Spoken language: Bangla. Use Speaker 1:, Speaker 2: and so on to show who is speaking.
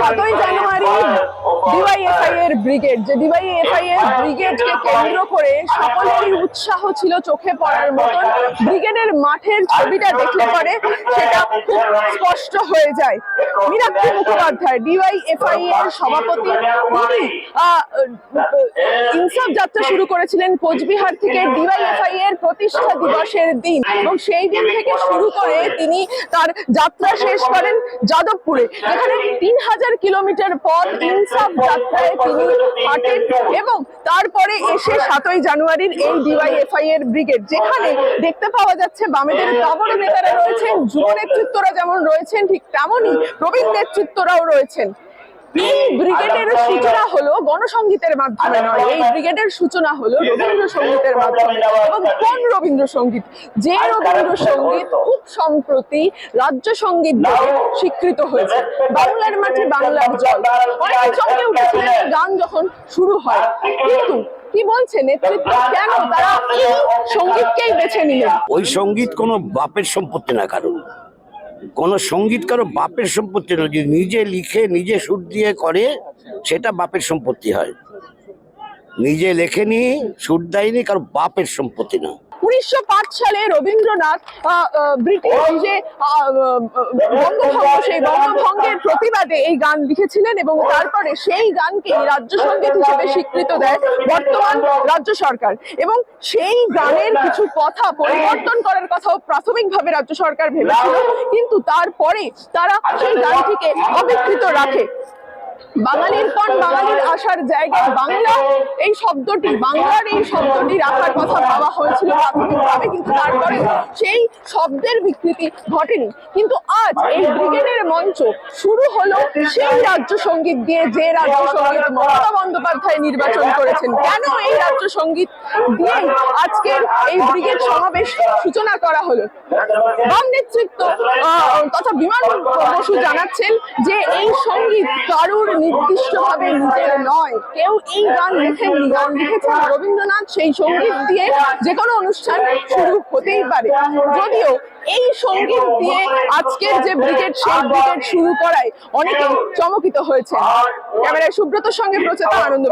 Speaker 1: faltou em Januari. ব্রিগেড যে ডিওয়াই এফআই এর ব্রিগেডকে কেন্দ্র করে সকলেরই উৎসাহ ছিল চোখে পড়ার মতন। ব্রিগেডের মাঠের ছবিটা দেখলে পরে সেটা খুব স্পষ্ট হয়ে যায়। মীনাক্ষী মুখোপাধ্যায় ডিওয়াই এফআই এর সভাপতি তিনি ইনসাফ যাত্রা শুরু করেছিলেন কোচবিহার থেকে ডিওয়াইএফআই এর প্রতিষ্ঠা দিবসের দিন। এবং সেই দিন থেকে শুরু করে তিনি তার যাত্রা শেষ করেন যাদবপুরে যেখানে তিন হাজার কিলোমিটার পথ ইনসাফ যাত্রায় তিনি হাঁটেন এবং তারপরে এসে সাতই জানুয়ারির এই ডিওয়াইএফআই এর ব্রিগেড, যেখানে দেখতে পাওয়া যাচ্ছে বামেদের তাবড় নেতারা রয়েছেন, যুব নেতৃত্বরা যেমন রয়েছেন, ঠিক তেমনই প্রবীণ নেতৃত্বরাও রয়েছেন। এই ব্রিগেডের সূচনা হলো গণসঙ্গীতের মাধ্যমে নয় এই ব্রিগেডের সূচনা হলো রবীন্দ্রসঙ্গীতের মাধ্যমে এবং কোন রবীন্দ্রসঙ্গীত? যে রবীন্দ্রসঙ্গীত খুব সম্প্রতি রাজ্য সংগীত বলে স্বীকৃত হয়েছে। বাংলার মাঠে বাংলার জল। অনেকে চমকে উঠেছিলেন গান যখন শুরু হয়। কিন্তু কি বলছে নেতৃত্ব? কেন? তারা এই সঙ্গীতকেই বেছে নিলেন
Speaker 2: ওই সংগীত কোনো বাপের সম্পত্তি না কারণ কোনো সংগীত কারও বাপের সম্পত্তি নয়। যদি নিজে লিখে, নিজে সুর দিয়ে করে, সেটা বাপের সম্পত্তি হয়। নিজে লেখেনি, সুর দেয়নি, কারও বাপের সম্পত্তি না
Speaker 1: উনিশশো সালে রবীন্দ্রনাথ ব্রিটিশ যে বঙ্গভঙ্গ, সেই বঙ্গভঙ্গের প্রতিবাদে এই গান লিখেছিলেন এবং তারপরে সেই গানকে রাজ্য সংগীত হিসেবে স্বীকৃত দেয় বর্তমান রাজ্য সরকার। এবং সেই গানের কিছু কথা পরিবর্তন করার কথাও প্রাথমিকভাবে রাজ্য সরকার ভেবেছিল। কিন্তু তারপরে তারা সেই গানটিকে অবিকৃত রাখে। বাঙালির পণ বাঙালির আসার জায়গায় বাংলা এই শব্দটি, বাংলার এই শব্দটি রাখার কথা ভাবা হয়েছিল প্রাথমিকভাবে, কিন্তু তারপরে সেই শব্দের বিকৃতি ঘটেনি। কিন্তু আজ এই ব্রিগেডের মঞ্চ শুরু হলো সেই রাজ্য সংগীত দিয়ে, যে রাজ্য সংগীত মমতা বন্দ্যোপাধ্যায় নির্বাচন করেছেন। কেন এই রাজ্য সংগীত দিয়ে আজকের এই ব্রিগেড সমাবেশ সূচনা করা হলো? বাম নেতৃত্ব আহ, বিমান বসু জানাচ্ছেন যে এই সংগীত কারুর নির্দিষ্টভাবে নিজের নয়। কেউ এই গান লেখেননি গান লিখেছেন রবীন্দ্রনাথ সেই সংগীত দিয়ে যে কোনো অনুষ্ঠান শুরু হতেই পারে। যদিও এই সংগীত দিয়ে আজকের যে ব্রিগেড সেই ব্রিগেড শুরু করায় অনেকে চমকিত হয়েছে ক্যামেরায় সুব্রতর সঙ্গে প্রচেতা আনন্দ